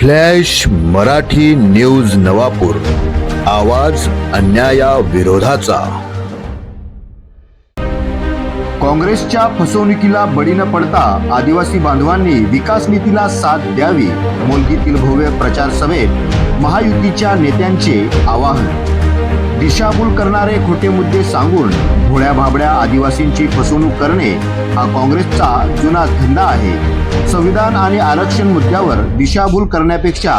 Flash Marathi news Navapur. आवाज अन्याया विरोधाचा काँग्रेसच्या फसवणुकीला बळी न पडता आदिवासी बांधवांनी विकास नीतीला साथ द्यावी मुलगीतील भव्य प्रचार सभेत महायुतीच्या नेत्यांचे आवाहन. दिशाभूल करणारे खोटे मुद्दे सांगून भोळ्या भाबड्या आदिवासींची फसवणूक करणे हा काँग्रेसचा जुना धंदा आहे. संविधान आणि आरक्षण मुद्द्यावर दिशाभूल करण्यापेक्षा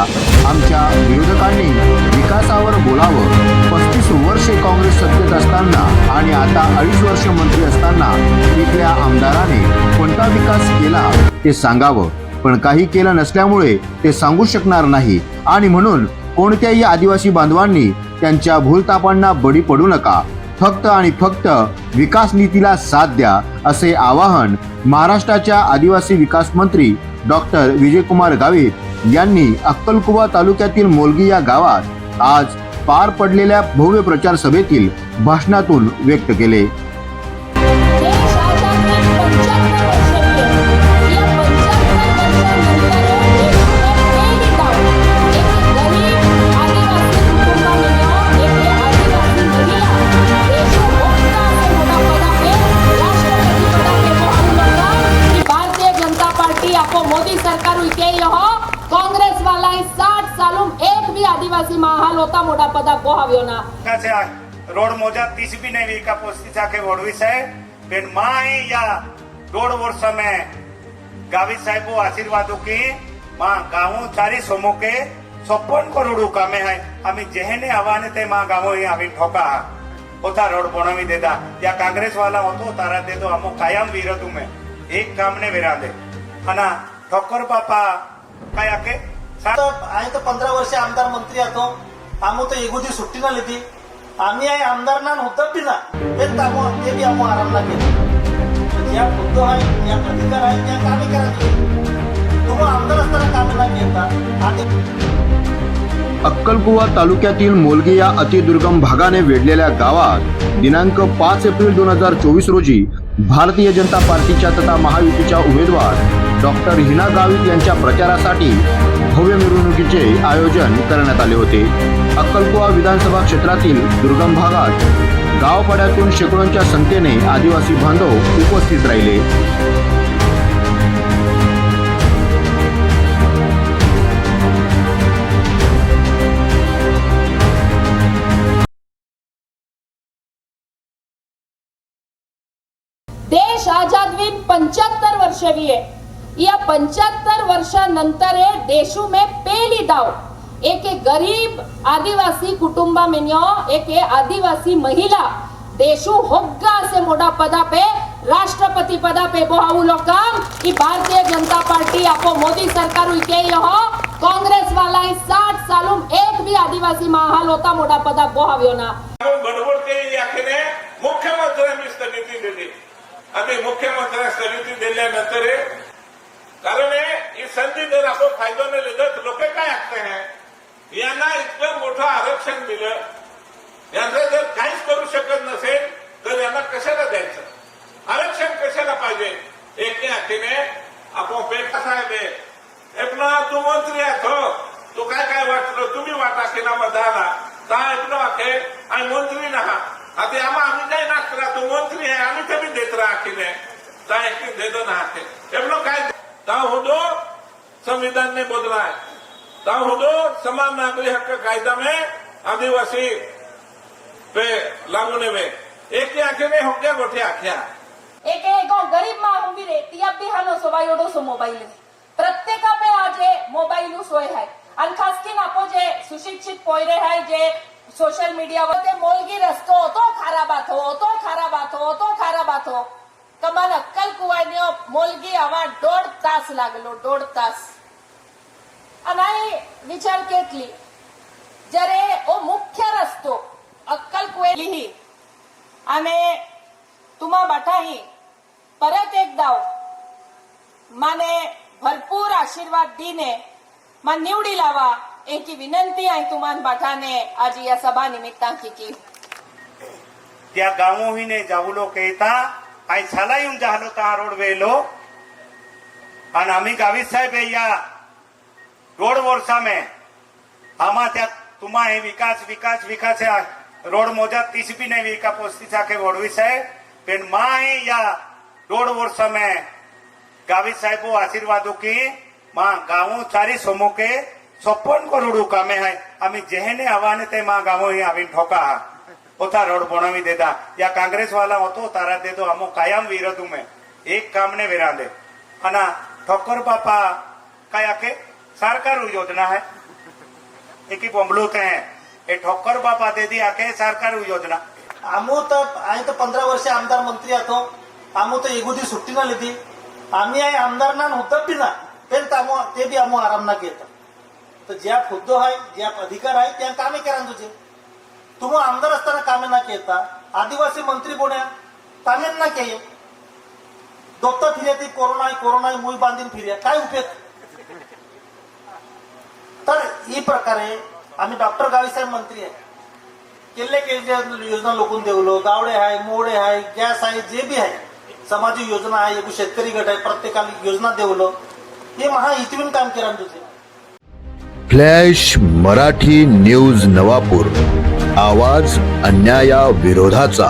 आमच्या विरोधकांनी विकासावर बोलावं. पस्तीस वर्षे काँग्रेस सत्तेत असताना आणि आता अडीच वर्ष मंत्री असताना इथल्या आमदाराने कोणता विकास केला ते सांगावं. पण काही केलं नसल्यामुळे ते सांगू शकणार नाही. आणि म्हणून कोणत्याही आदिवासी बांधवांनी त्यांच्या भूलतापांना बळी पडू नका. फक्त आणि फक्त विकास नीतीला साथ द्या असे आवाहन महाराष्ट्राच्या आदिवासी विकास मंत्री डॉक्टर विजयकुमार गावित यांनी अक्कलकुवा तालुक्यातील मोलगी या गावात आज पार पडलेल्या भव्य प्रचार सभेतील भाषणातून व्यक्त केले. કો આવ્યો ના છે રોડ મોજા તીસબી ને વીકા પોસ્તી સાખે વડવી સાહેબ બેન માય યા દોઢ વર્ષ મેં ગાવી સાહેબો આશીર્વાદો કે માં ગાવું તારી સોમો કે છપ્પન કરોડ કામે હૈ અમે જેને આવાને તે માં ગાવો અહીં આવી ઠોકા હા પોતા રોડ બનાવી દેતા ત્યાં કોંગ્રેસ વાળા હતો તારા દે તો અમુક કાયમ વિરોધ મેં એક કામ ને વિરા દે અને ઠોકર બાપા કયા કે આ તો પંદર વર્ષે આમદાર મંત્રી હતો आमो सुट्टी आम्ही आहे आमदार ना हे तामो ते बी आरामला या आहे या अधिकार आहे कामे करायचे. तुम्ही आमदार असताना घेता अक्कलकुवा तालुक्यातील मोलगी या अतिदुर्गम भागाने वेढलेल्या गावात दिनांक पाच एप्रिल दोन हजार चोवीस रोजी भारतीय जनता पार्टीच्या तथा महायुतीच्या उमेदवार डॉक्टर हिना गावित यांच्या प्रचारासाठी भव्य मिरवणुकीचे आयोजन करण्यात आले होते. अक्कलकुवा विधानसभा क्षेत्रातील दुर्गम भागात गावपाड्यातून शेकडोंच्या संख्येने आदिवासी बांधव उपस्थित राहिले. देश आजाद होईन पंच्याहत्तर वर्ष हुए या पंच्याहत्तर वर्षानंतर हे देशू में पहली दाव। एक गरीब आदिवासी कुटुंबा मेन्यो एक आदिवासी महिला देशू होग्गा से मोड़ा पदा पे राष्ट्रपति पदा पे बोहाऊ लोग काम भारतीय जनता पार्टी आपो मोदी सरकार हुई के यह हो, कांग्रेस वाला ही साठ सालों एक भी आदिवासी महाल होता मोड़ा पदा बोहाव्यो ना। गडबड केली याखेने मुख्यमंत्र्यांनी स्थगिती दिली। आणि मुख्यमंत्र्यांनी स्थगिती दिल्यानंतर कारण हे ही संधी जर आपण फायदा नाही लिहिलं लोक काय ऐकते हे? यांना इतकं मोठं आरक्षण दिलं यांचं जर काहीच करू शकत नसेल तर यांना कशाला द्यायचं? आरक्षण कशाला पाहिजे? एके हातीने आपण पेटा साहेब आहे. एपना तू मंत्री आहे हो. तू काय काय वाटलं तुम्ही वाटा की ना मतदाना ता एपनो आखे आणि मंत्री ना. आता आम्हा आम्ही काय नाचरा तू मंत्री आहे आम्ही कमी देत राहा आखीने ता एक देतो ना हाते एपनो काय ता हुदो संविधान ने बदला है ता हुदो समान नागरिक हक कायदा में आदिवासी पे लागू ने में एक के आखे में हो गया गोठे आख्या. एक एक गरीब माँ उभी रहती अब भी हानो सोबा एवढो सो मोबाईल प्रत्येकापे आज हे मोबाईल सोय आहे आणि खास की आपण जे सुशिक्षित पोयरे आहे जे सोशल मीडियावर ते मोलगी रस्तो तो खराबात हो तो खराबात हो तो खराबात हो कमान अक्कल कुवानी मोलगी आवा दोड तास लागलो दोड तास आणि विचार केतली जरे ओ मुख्य रस्तो अक्कल कुवेली आणि तुम्हा बाठाही परत एकदा माने भरपूर आशीर्वाद दिने मा निवडी लावा एकी विनंती आहे तुमान बाठाने आज या सभा निमित्तांकी की त्या गावोहीने जाऊलो कहता અહીં ಸಲಾಯುಂ ಜಾಹಲು ರೋಡ್ ವೇಲು અને અમી ગાવી સાહેબ અહીંયા રોડ મોર સામે. આમાં ત્યાં તુમા એ વિકાસ વિકાસ વિકાસ રોડ મોજા તીસબી ને વિકા પોસ્તી સાખે વડવી સાહેબ પેનમાં અહીંયા રોડ મોર સામે ગાવી સાહેબો આશીર્વાદો કે માં ગાવું ચારી સમુકે સપન કરોડું કામે હાય અમે જેને આવવાને તે માં ગાવો અહીં આવીને ઠોકા. હા પોતા રોડ બનાવી દેતા ત્યાં કોંગ્રેસ વાળા હતો તારા તે તો અમો કાયમ વિરોધ મેં એક કામ ને કામને વિરાંદે અને ઠોકર બાપા કયા કે સરકાર યોજના હે એકી બોમ્બલો કે એ ઠોકર બાપા દેતી આખે સરકાર યોજના આમો તો અહીં તો પંદર વર્ષે આમદાર મંત્રી હતો આમો તો એગુદી સુટ્ટી ના લીધી આમી અહીં આમદાર ના નહોતા બી ના તેમ તે બી આમો આરામ ના કહેતા તો જ્યાં ફુદ્દો હોય જ્યાં અધિકાર હોય ત્યાં કામે કરાંદું છે तुम्ही आमदार असताना कामे ना केता आदिवासी मंत्री कोण्या? कामे ना के दोत्ता फिर्या ती कोरोना कोरोना मुई बांधीन फिर्या. काय उपयोग? तर ही प्रकारे आम्ही डॉक्टर गावीसाहेब मंत्री आहे. किल्ले केले योजना लोकून देवलो गावडे आहे मोडे आहे गॅस आहे जे बी आहे समाजी योजना आहे एकूण शेतकरी गट आहे प्रत्येकाला योजना देवलो. हे महा इथून काम केलं तुझे फ्लॅश मराठी न्यूज नवापूर. आवाज अन्याया विरोधाचा